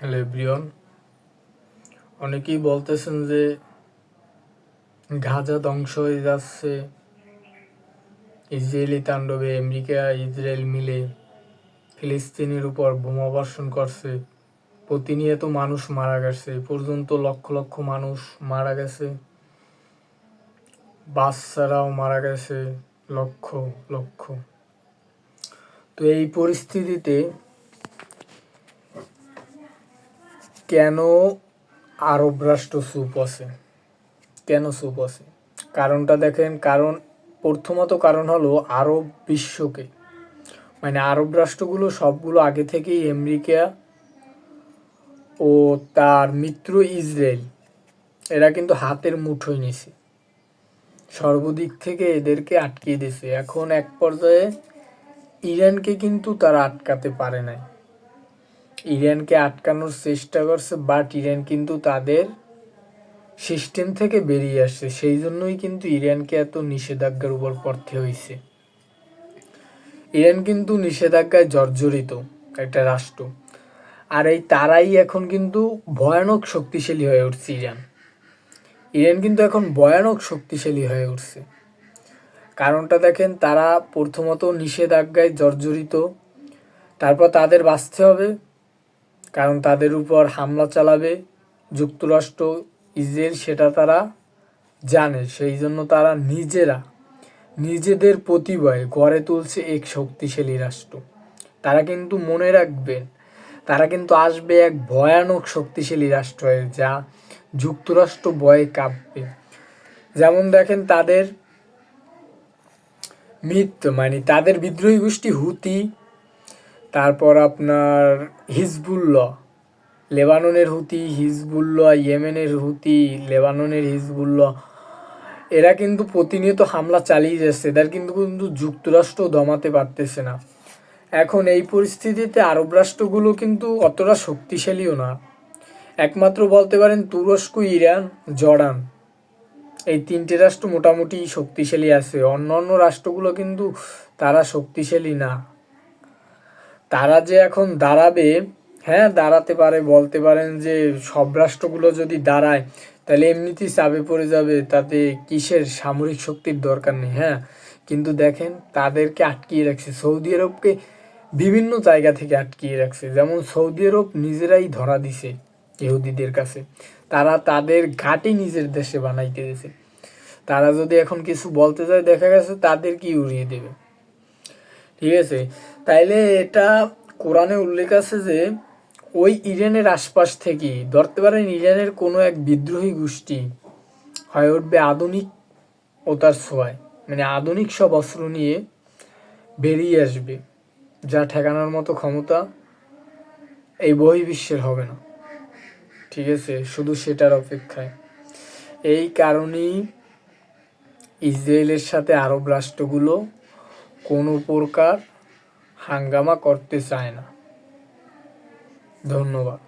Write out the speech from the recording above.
Hello অনেকেই বলতেছেন যে গাজা ধ্বংস হয়ে যাচ্ছে। ইসরায়েলি তাণ্ডবে আমেরিকা, ইসরায়েল মিলে ফিলিস্তিনের উপর বোমা বর্ষণ করছে। প্রতিনিয়ত মানুষ মারা গেছে। পর্যন্ত লক্ষ লক্ষ মানুষ মারা গেছে। বাচ্চারাও মারা গেছে। লক্ষ লক্ষ। তো এই পরিস্থিতিতে কেন আরব রাষ্ট্র চুপ আছে? কেন চুপ আছে? কারণটা দেখেন, কারণ, প্রথমত কারণ হলো আরব বিশ্বকে। মানে আরব রাষ্ট্রগুলো সবগুলো আগে থেকেই আমেরিকা ও তার মিত্র ইসরায়েল, এরা কিন্তু হাতের মুঠোয় নিছে। সর্বদিক থেকে এদেরকে আটকিয়ে দিছে। এখন এক পর্যায়ে ইরানকে কিন্তু তারা আটকাতে পারে নাই। ইরানকে আটকানোর চেষ্টা করছে বাট ইরান কিন্তু তাদের সিস্টেম থেকে বেরিয়ে আসছে। সেই জন্যই কিন্তু ইরানকে এত নিষেধাজ্ঞার উপর পড়তে হয়েছে ইরান কিন্তু নিষেধাজ্ঞায় জর্জরিত একটা রাষ্ট্র। আর এই তারাই এখন কিন্তু ভয়ানক শক্তিশালী হয়ে উঠছে ইরান। ইরান কিন্তু এখন ভয়ানক শক্তিশালী হয়ে উঠছে। কারণটা দেখেন, তারা প্রথমত নিষেধাজ্ঞায় জর্জরিত, তারপর তাদের বাঁচতে হবে কারণ তাদের উপর হামলা চালাবে যুক্তরাষ্ট্র, ইসরায়েল সেটা তারা জানে। সেই জন্য তারা নিজেরা নিজেদের প্রতিভয় গড়ে তুলছে এক শক্তিশালী রাষ্ট্র। তারা কিন্তু মনে রাখবেন, তারা কিন্তু আসবে এক ভয়ানক শক্তিশালী রাষ্ট্র হয়ে যা যুক্তরাষ্ট্র বয়ে কাঁপবে। যেমন দেখেন তাদের মিথ মানে তাদের বিদ্রোহী গোষ্ঠী হুতি তারপর আপনার হিজবুল্লাহ, লেবাননের হুতি, হিজবুল্লাহ, ইয়েমেনের হুতি, লেবাননের হিজবুল্লাহ। এরা কিন্তু প্রতিনিয়ত হামলা চালিয়ে যাচ্ছে, এদের কিন্তু কিন্তু যুক্তরাষ্ট্র দমাতে পারতেছে না। এখন এই পরিস্থিতিতে আরব রাষ্ট্রগুলো কিন্তু অতটা শক্তিশালীও না। একমাত্র বলতে পারেন তুরস্ক, ইরান, জর্ডান। এই তিনটে রাষ্ট্র মোটামুটি শক্তিশালী আছে। অন্য অন্য রাষ্ট্রগুলো কিন্তু তারা শক্তিশালী না। তারা যে এখন দাঁড়াবে হ্যাঁ দাঁড়াতে পারে, বলতে পারেন যে সব রাষ্ট্রগুলো যদি দাঁড়ায়, তাহলে এমনিতেই চাপে পড়ে যাবে, তাতে কিসের সামরিক শক্তির দরকার নেই হ্যাঁ? কিন্তু দেখেন, তাদেরকে আটকিয়ে রাখছে। সৌদি আরবকে বিভিন্ন জায়গা থেকে আটকিয়ে রাখছে। যেমন সৌদি আরব নিজেরাই ধরা দিছে ইহুদিদের কাছে। তারা তাদের ঘাটি নিজের দেশে বানাইতে দিয়েছে তারা যদি এখন কিছু বলতে যায় দেখা গেছে তাদের কি উড়িয়ে দেবে। ঠিক আছে? তাইলে এটা কোরআনে উল্লেখ আছে যে, ওই ইরানের আশপাশ থেকে, ধরতে পারেন ইরানের কোনো এক বিদ্রোহী গোষ্ঠী হয়ে উঠবে আধুনিক ও তার ছোঁয়ায়। মানে আধুনিক সব অস্ত্র নিয়ে বেরিয়ে আসবে, যা ঠেকানোর মতো ক্ষমতা এই বহির্বিশ্বের হবে না। ঠিক আছে? শুধু সেটার অপেক্ষায়। এই কারণেই ইসরায়েলের সাথে আরব রাষ্ট্রগুলো কোনো প্রকার হাঙ্গামা করতে চায় না। ধন্যবাদ।